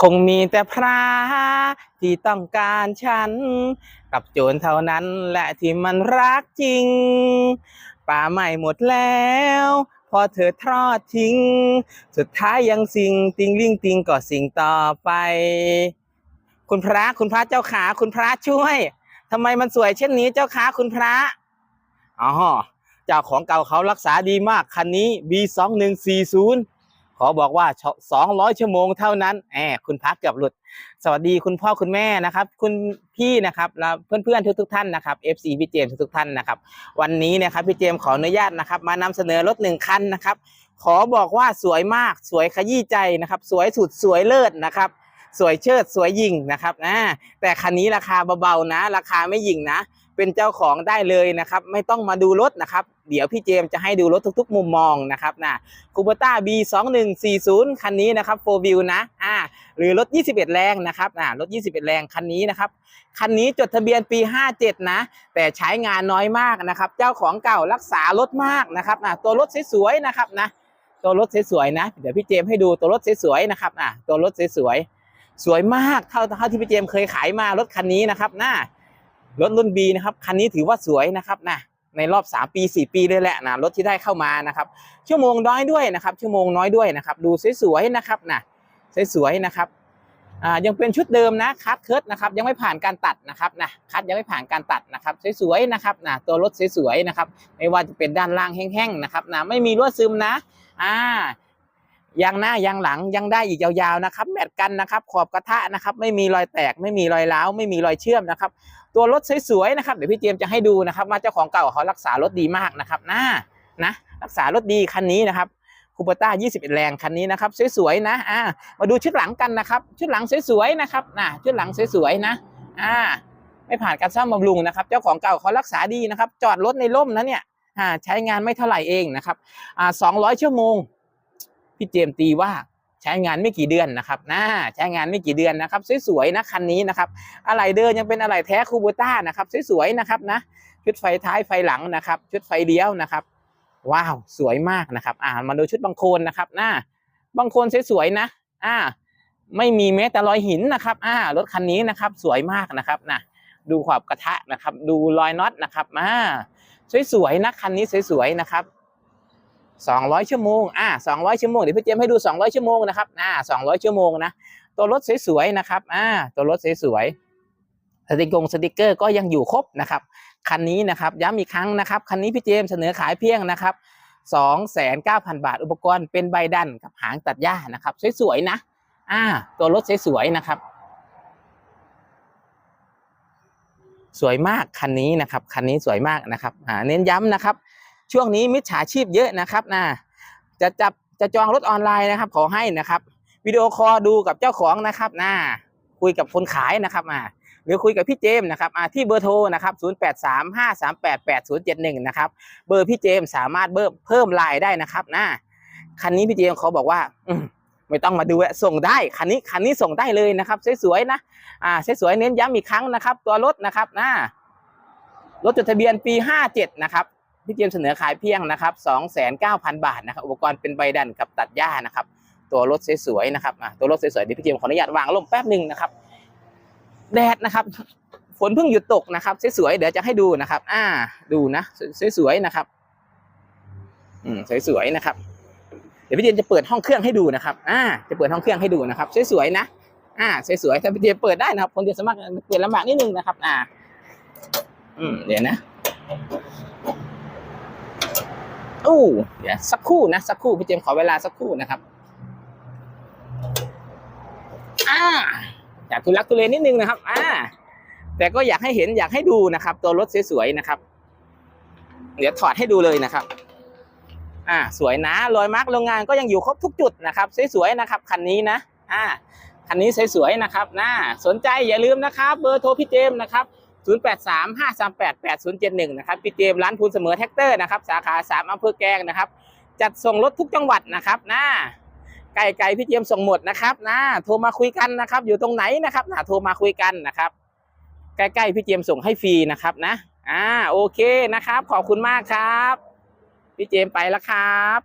คงมีแต่พระที่ต้องการฉัน กับโจรเท่านั้นและที่มันรักจริง ป่าใหม่หมดแล้ว พอเธอทอดทิ้ง สุดท้ายยังสิงติงลิงติงก็สิ่งต่อไป คุณพระคุณพระเจ้าขาคุณพระช่วยทำไมมันสวยเช่นนี้เจ้าขาคุณพระอ๋อเจ้าของเก่าเขารักษาดีมากคันนี้ B2140 ขอบอกว่า 200 ชั่วโมงเท่านั้นแอบคุณพักเกือบหลุด สวัสดีคุณพ่อคุณแม่นะครับ คุณพี่นะครับแล้วเพื่อนๆทุกๆท่านนะครับ FC พี่เจมส์ทุกๆท่านนะครับ วันนี้นะครับพี่เจมส์ขออนุญาตนะครับ มานำเสนอรถหนึ่งคันนะครับ ขอบอกว่าสวยมากสวยขยี้ใจนะครับ สวยสุดสวยเลิศนะครับสวยเชิดสวยยิงนะครับนะแต่คันนี้ราคาเบาๆนะ ราคาไม่ยิงนะ เป็นเจ้าของได้เลยนะครับ ไม่ต้องมาดูรถนะครับ เดี๋ยวพี่เจมจะให้ดูรถทุก ๆ มุมมองนะครับนะคูเปต้า B2140 คันนี้นะครับ4 View นะอ่าหรือรถ 21 แรงนะครับอ่ารถ 21 แรงคันนี้นะครับคันนี้จดทะเบียนปี 57 นะ แต่ใช้งานน้อยมากนะครับ เจ้าของเก่ารักษารถมากนะครับนะตัวรถสวยๆนะครับนะตัวรถสวยๆนะ เดี๋ยวพี่เจมให้ดูตัวรถสวยๆนะครับอะตัวรถสวยๆสวยมากเท่าเท่าที่พี่เจมเคยขายมารถคันนี้นะครับนะ รถรุ่น B นะครับคันนี้ถือว่าสวยนะครับนะในรอบ 3 ปี 4 ปีเลยแหละนะรถที่ได้เข้ามานะครับ ชั่วโมงน้อยด้วยนะครับ ชั่วโมงน้อยด้วยนะครับ ดูสวยๆนะครับนะสวยๆนะครับอ่ายังเป็นชุดเดิมนะคัดเคิร์ดนะครับยังไม่ผ่านการตัดนะครับนะคัดยังไม่ผ่านการตัดนะครับสวยๆนะครับนะตัวรถสวยๆนะครับไม่ว่าจะเป็นด้านล่างแห้งๆนะครับนะไม่มีรั่วซึมนะอ่า ยางหน้ายางหลังยังได้อีกยาวๆนะครับ แมทกันนะครับ ขอบกระทะนะครับ ไม่มีรอยแตก ไม่มีรอยร้าว ไม่มีรอยเชื่อมนะครับ ตัวรถสวยๆนะครับ เดี๋ยวพี่เจมจะให้ดูนะครับว่าเจ้าของเก่าเขารักษารถดีมากนะครับนะนะรักษารถดีคันนี้นะครับคูเปต้า21 แรงคันนี้นะครับสวยๆนะอ่ามาดูชุดหลังกันนะครับ ชุดหลังสวยๆนะครับน่ะชุดหลังสวยๆนะอ่าไม่ผ่านการซ่อมบำรุงนะครับ เจ้าของเก่าเขารักษาดีนะครับ จอดรถในร่มนะเนี่ยอ่าใช้งานไม่เท่าไหร่เองนะครับอ่า200 ชั่วโมง พี่เจมส์ตีว่าใช้งานไม่กี่เดือนนะครับนะใช้งานไม่กี่เดือนนะครับ สวยๆนะคันนี้นะครับอะไรเดินยังเป็นอะไรแท้คูโบต้านะครับสวยๆนะครับนะชุดไฟท้ายไฟหลังนะครับชุดไฟเลี้ยวนะครับ ว้าวสวยมากนะครับ อ่ามาดูชุดบางโคลนนะครับนะบางโคลนสวยๆนะ อ่า ไม่มีแม้แต่รอยหินนะครับ อ่ารถคันนี้นะครับ สวยมากนะครับนะดูขอบกระทะนะครับ ดูรอยน็อตนะครับอ่าสวยๆนะคันนี้สวยๆนะครับ 200 ชั่วโมง อ่า200 ชั่วโมง เดี๋ยวพี่เจมส์ให้ดู 200 ชั่วโมงนะครับ อ่า200 ชั่วโมงนะ ตัวรถสวยๆ นะครับ อ่า ตัวรถสวยๆ สติกงสติกเกอร์ก็ยังอยู่ครบนะครับ คันนี้นะครับ ย้ำอีกครั้งนะครับ คันนี้พี่เจมส์เสนอขายเพียงนะครับ29,000 บาท อุปกรณ์เป็นใบดันกับหางตัดหญ้านะครับ สวยๆ นะ อ่า ตัวรถสวยๆ นะครับ สวยมากคันนี้นะครับ คันนี้สวยมากนะครับ อ่า เน้นย้ำนะครับ ช่วงนี้มิจฉาชีพเยอะนะครับนะจะจับจะจองรถออนไลน์นะครับ ขอให้นะครับวิดีโอคอลดูกับเจ้าของนะครับนะคุยกับคนขายนะครับอ่าหรือคุยกับพี่เจมส์นะครับอ่าที่เบอร์โทรนะครับ 0835388071 นะครับ เบอร์พี่เจมส์สามารถเพิ่มเพิ่มไลน์ได้นะครับนะคันนี้พี่เจมส์เขาบอกว่าอไม่ต้องมาดูแส่งได้คันนี้คันนี้ส่งได้เลยนะครับสวยๆนะอ่าสวยๆเน้นย้ำอีกครั้งนะครับ ตัวรถนะครับนะรถจดทะเบียนปี 57 นะครับ พี่เจมส์เสนอขายเพียงนะครับ29,000บาทนะครับอุปกรณ์เป็นใบดันกับตัดหญ้านะครับ ตัวรถสวยๆนะครับอะตัวรถสวยๆเดี๋ยวพี่เจมส์ขออนุญาตวางลมแป๊บหนึ่งนะครับแดดนะครับฝนเพิ่งหยุดตกนะครับสวยๆเดี๋ยวจะให้ดูนะครับ อ่า ดูนะสวยๆนะครับ อืมสวยๆนะครับ เดี๋ยวพี่เจมจะเปิดห้องเครื่องให้ดูนะครับ อ่า จะเปิดห้องเครื่องให้ดูนะครับสวยๆนะอ่าสวยๆถ้าพี่เจมเปิดได้นะครับ คนเดียวสมัครเปิดลำบากนิดนึงนะครับ อ่า อืมเดี๋ยวนะ โอ้เดี๋ยวสักครู่นะสักครู่พี่เจมขอเวลาสักครู่นะครับอ่าอยากทุลักทุเลนิดนึงนะครับอ่าแต่ก็อยากให้เห็นอยากให้ดูนะครับ ตัวรถสวยๆนะครับ เดี๋ยวถอดให้ดูเลยนะครับ อ่า สวยนะรอยมาร์กโรงงานก็ยังอยู่ครบทุกจุดนะครับสวยๆนะครับคันนี้นะ อ่าคันนี้สวยๆนะครับนะสนใจอย่าลืมนะครับ เบอร์โทรพี่เจมนะครับ 0835388071 นะครับพี่เจมร้านพูนเสมอแท็กเตอร์นะครับสาขา 3อำเภอแกลงนะครับ จัดส่งรถทุกจังหวัดนะครับนะไก่ไก่พี่เจมส่งหมดนะครับนะโทรมาคุยกันนะครับ อยู่ตรงไหนนะครับนะโทรมาคุยกันนะครับใกล้ๆพี่เจมส่งให้ฟรีนะครับนะอ่าโอเคนะครับ ขอบคุณมากครับ พี่เจมไปแล้วครับ